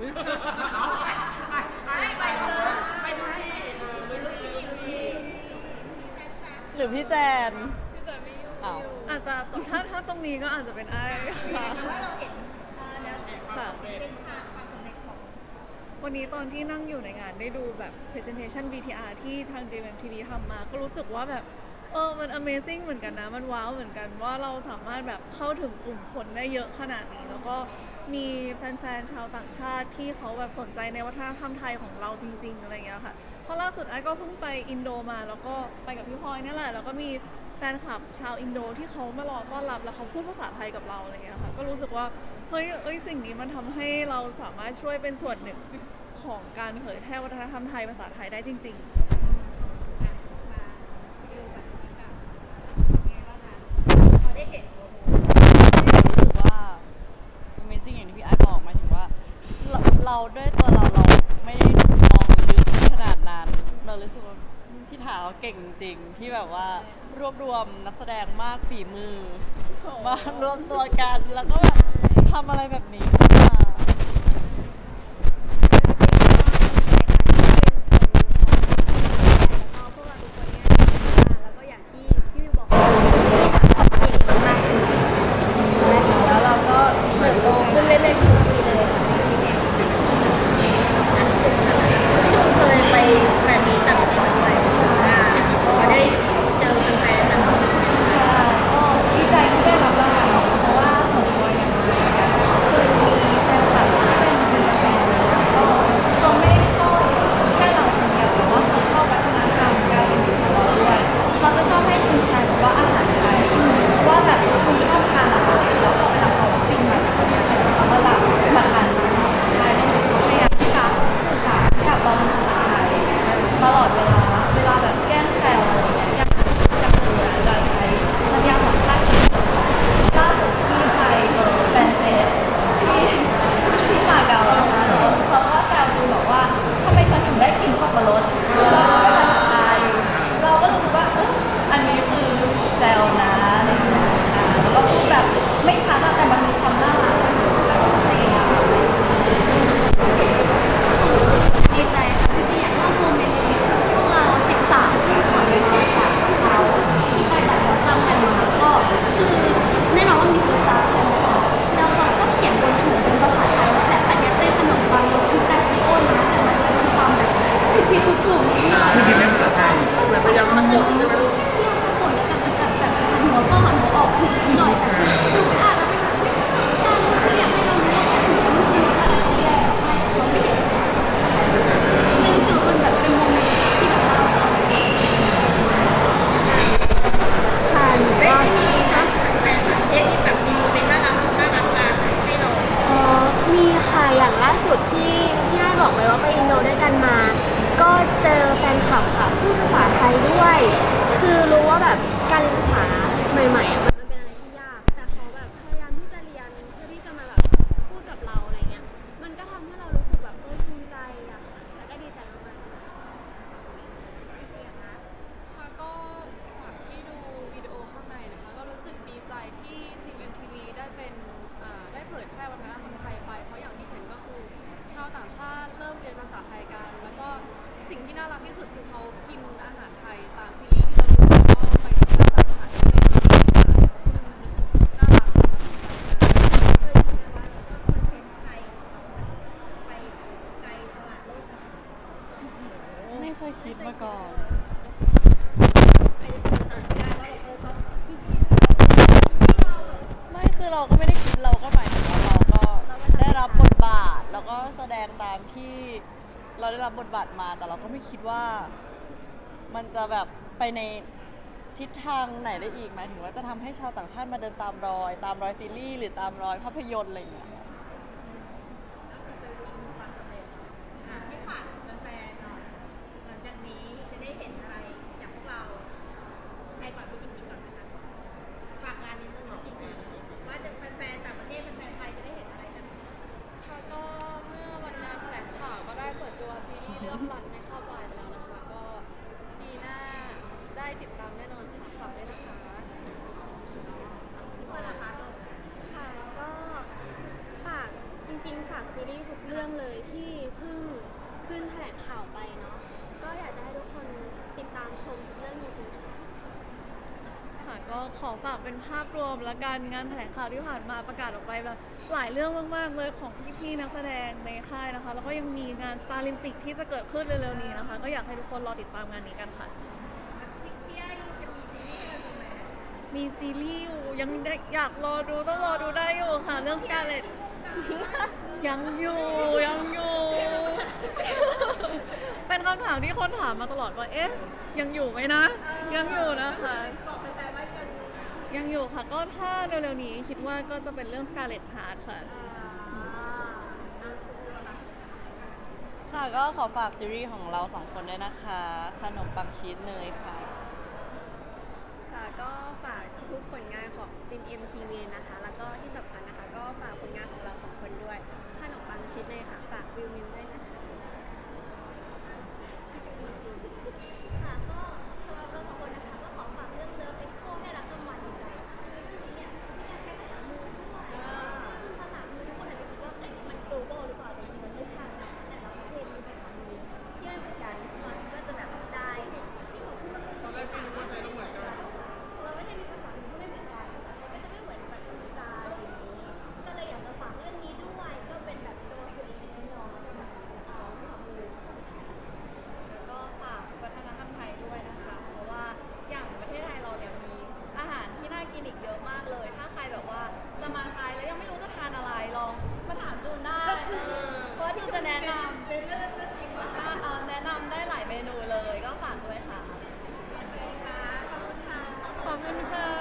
ไปเลยไปทุกที่เออไปทุกที่พี่หรือพี่แจนพี่จอยไม่ยุ่งอ้าวอาจจะถ้าถ้าตรงนี้ก็อาจจะเป็นไอ้ค่ะแต่ว่าเราเห็นเอ่อแนวค่ะเป็นทางความสำเร็จของวันนี้ตอนที่นั่งอยู่ในงานได้ดูแบบ presentation VTR ที่ทาง JMTV ทำมา ก็รู้สึกว่าแบบ เออมัน amazing เหมือนกันนะ มันว้าวเหมือนกันว่าเราสามารถแบบเข้าถึงกลุ่มคนได้เยอะขนาดนี้ แล้วก็มีแฟนๆ ชาวต่างชาติที่เขาแบบสนใจในวัฒนธรรมไทยของเราจริง ๆ อะไรอย่างเงี้ยค่ะ เพราะล่าสุดไอ้ก็เพิ่งไปอินโดมา แล้วก็ไปกับพี่พลอยนี่แหละ แล้วก็มีแฟนคลับชาวอินโดที่เขามารอต้อนรับ แล้วเขาพูดภาษาไทยกับเราอะไรอย่างเงี้ยค่ะ ก็รู้สึกว่าเฮ้ยเอ้ยสิ่งนี้มันทำให้เราสามารถช่วยเป็นส่วนหนึ่งของการเผยแพร่วัฒนธรรมไทยภาษาไทยได้จริงพอได้เห็นโอ้โห รู้สึกว่า Amazing อย่างที่พี่ไอ้บอกหมายถึงว่า เราเราด้วยตัวเราเราไม่ได้มองลึกขนาดนั้น เรารู้สึ กว่าพี่ถาวเก่งจริงที่แบบว่ารวบรวมนักแสดงมากฝีมือๆมารวมตัวกันแล้วก็แบบทำอะไรแบบนี้ ขับค่ะพูดภาษาไทยด้วย คือรู้ว่าแบบการเรียนภาษาใหม่ๆ น่ารักที่สุดคือเขากินอาหารไทยตามซีรีส์ที่เราดูแล้วก็ไปที่ยวต่างประเทศได้ทานอาหารซึ่งรู้สึกน่ารักและประทับใจมากเคยคิดไหมว่าคอนเทนต์ไทยของเราไปไกลตลาดโลกขนาดนี้ไม่เคยคิดมาก่อนไปถึงต่างได้ว่าเออตอนคือคิดที่เราแบบไม่คือเราก็ไม่ได้คิดเราก็หมายถึงว่าเราก็ได้รับบทบาท แล้วก็แสดงตามที่ เราได้รับบทบาทมา แต่เราก็ไม่คิดว่า มันจะแบบไปในทิศทางไหนได้อีกหมายถึงว่าจะทำให้ชาวต่างชาติมาเดินตามรอย ตามรอยซีรีส์หรือตามรอยภาพยนตร์อะไรอย่างเงี้ย ก็คือเป็นอีกหนึ่งความสำเร็จอะให้ฝากแฟนๆหน่อยหลังจากนี้จะได้เห็นอะไรจากพวกเราใครก่อนพี่จริงๆก่อนนะคะฝากงานนิดนึงจริงๆว่าจะแฟนๆต่างประเทศแฟนๆไทยจะได้เห็นอะไรกัน ค่ะก็เมื่อวันงานแถลงข่าวก็ได้เปิดตัวซีรีส์เรื่องรันไม่ชอบวายไปแล้วนะคะ ก็ปีหน้าได้ติดตามแน่นอนค่ะฝากด้วยนะคะ เพื่อนนะคะ ค่ะก็ฝากจริง ริงๆฝาก ซีรีส์ทุกเรื่องเลยที่เพิ่งขึ้นแถลงข่าวไปเนาะก็อยากจะให้ทุกคนติดตามชมทุกเรื่องจริงๆค่ะ ค่ะก็ขอฝากเป็นภาพรวมและกันงานแถลงข่าวที่ผ่านมาประกาศออกไปแบบหลายเรื่องมากๆเลยของพี่ๆนักแสดงในค่ายนะคะ แล้วก็ยังมีงาน Star Olympic ที่จะเกิดขึ้นเร็วๆนี้นะคะ ก็อยากให้ทุกคนรอติดตามงานนี้กันค่ะ พี่พี่ไอจะมีซีรีส์อะไรถูกไหมมีซีรีส์อยู่ยังได้อยากรอดูต้องรอดูได้อยู่ค่ะ เรื่อง Scarlet ยังอยู่ยังอยู่ เป็นคำถามที่คนถามมาตลอดว่า เอ๊ะ ยังอยู่ไหมนะ ยังอยู่นะคะ บอกแฟนๆว่าจะยังอยู่ค่ะ ก็ถ้าเร็วๆนี้คิดว่าก็จะเป็นเรื่อง Scarlet Heart ค่ะ ค่ะก็ขอฝากซีรีส์ของเราสองคนด้วยนะคะ ขนมปังชีสเนยค่ะ ค่ะก็ฝากทุกผลงานของจิม MTV นะคะ แล้วก็ที่สำคัญ เล คุณค่ะ